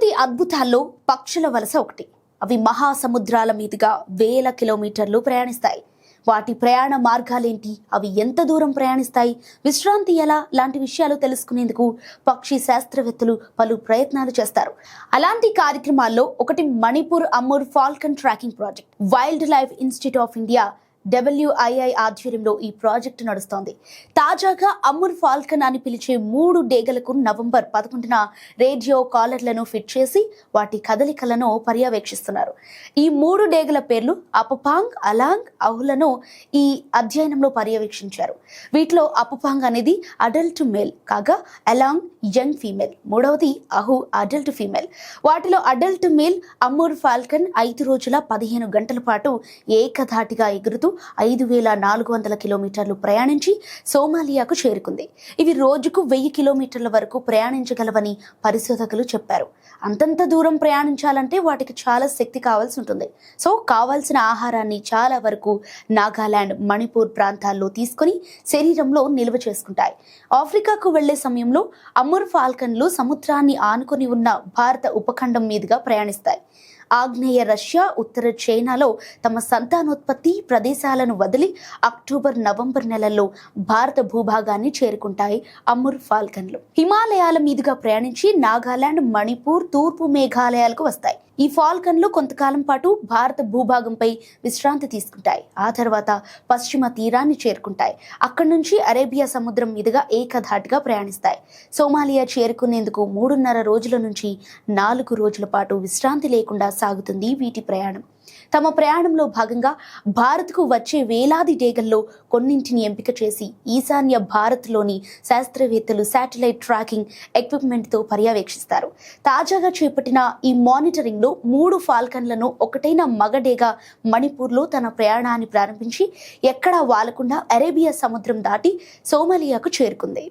ప్రకృతి అద్భుతాల్లో పక్షుల వలస ఒకటి. అవి మహాసముద్రాల మీదుగా వేల కిలోమీటర్లు ప్రయాణిస్తాయి. వాటి ప్రయాణ మార్గాలేంటి? అవి ఎంత దూరం ప్రయాణిస్తాయి? విశ్రాంతి ఎలా? లాంటి విషయాలు తెలుసుకునేందుకు పక్షి శాస్త్రవేత్తలు పలు ప్రయత్నాలు చేస్తారు. అలాంటి కార్యక్రమాల్లో ఒకటి Manipur Amur falcon tracking project wildlife Institute of India WII ఆధ్వర్యంలో ఈ ప్రాజెక్టు నడుస్తోంది. తాజాగా అమూర్ ఫాల్కన్ అని పిలిచే మూడు డేగలకు నవంబర్ పదకొండున రేడియో కాలర్లను ఫిట్ చేసి వాటి కదలికలను పర్యవేక్షిస్తున్నారు. ఈ మూడు డేగల పేర్లు అపపాంగ్ అలాంగ్ అహులను ఈ అధ్యయనంలో పర్యవేక్షించారు. వీటిలో అపపాంగ్ అనేది అడల్ట్ మేల్ కాగా అలాంగ్ యంగ్ ఫీమేల్. మూడవది అహు అడల్ట్ ఫీమేల్. వాటిలో అడల్ట్ మేల్ అమూర్ ఫాల్కన్ ఐదు రోజుల పదిహేను గంటల పాటు ఏకధాటిగా ఎగురుతూ ఐదు వేల నాలుగు వందల కిలోమీటర్లు ప్రయాణించి సోమాలియాకు చేరుకుంది. ఇవి రోజుకు వెయ్యి కిలోమీటర్ల వరకు ప్రయాణించగలవని పరిశోధకులు చెప్పారు. అంతంత దూరం ప్రయాణించాలంటే వాటికి చాలా శక్తి కావాల్సి ఉంటుంది. సో కావాల్సిన ఆహారాన్ని చాలా వరకు నాగాలాండ్ మణిపూర్ ప్రాంతాల్లో తీసుకొని శరీరంలో నిల్వ చేసుకుంటాయి. ఆఫ్రికాకు వెళ్ళే సమయంలో అమూర్ ఫాల్కన్లు సముద్రాన్ని ఆనుకొని ఉన్న భారత ఉపఖండం మీదుగా ప్రయాణిస్తాయి. ఆగ్నేయ రష్యా ఉత్తర చైనాలో తమ సంతానోత్పత్తి ప్రదేశాలను వదిలి అక్టోబర్ నవంబర్ నెలల్లో భారత భూభాగాన్ని చేరుకుంటాయి అమూర్ ఫాల్కన్లు. హిమాలయాల మీదుగా ప్రయాణించి నాగాలాండ్ మణిపూర్ తూర్పు మేఘాలయాలకు వస్తాయి. ఈ ఫాల్కన్లు కొంతకాలం పాటు భారత భూభాగంపై విశ్రాంతి తీసుకుంటాయి. ఆ తర్వాత పశ్చిమ తీరాన్ని చేరుకుంటాయి. అక్కడి నుంచి అరేబియా సముద్రం మీదుగా ఏకధాటిగా ప్రయాణిస్తాయి. సోమాలియా చేరుకునేందుకు మూడున్నర రోజుల నుంచి నాలుగు రోజుల పాటు విశ్రాంతి లేకుండా సాగుతుంది వీటి ప్రయాణం. తమ ప్రయాణంలో భాగంగా భారత్కు వచ్చే వేలాది డేగల్లో కొన్నింటిని ఎంపిక చేసి ఈశాన్య భారత్లోని శాస్త్రవేత్తలు శాటిలైట్ ట్రాకింగ్ ఎక్విప్మెంట్తో పర్యవేక్షిస్తారు. తాజాగా చేపట్టిన ఈ మానిటరింగ్లో మూడు ఫాల్కన్లను ఒకటైన మగడేగా మణిపూర్లో తన ప్రయాణాన్ని ప్రారంభించి ఎక్కడా వాలకుండా అరేబియా సముద్రం దాటి సోమాలియాకు చేరుకుంది.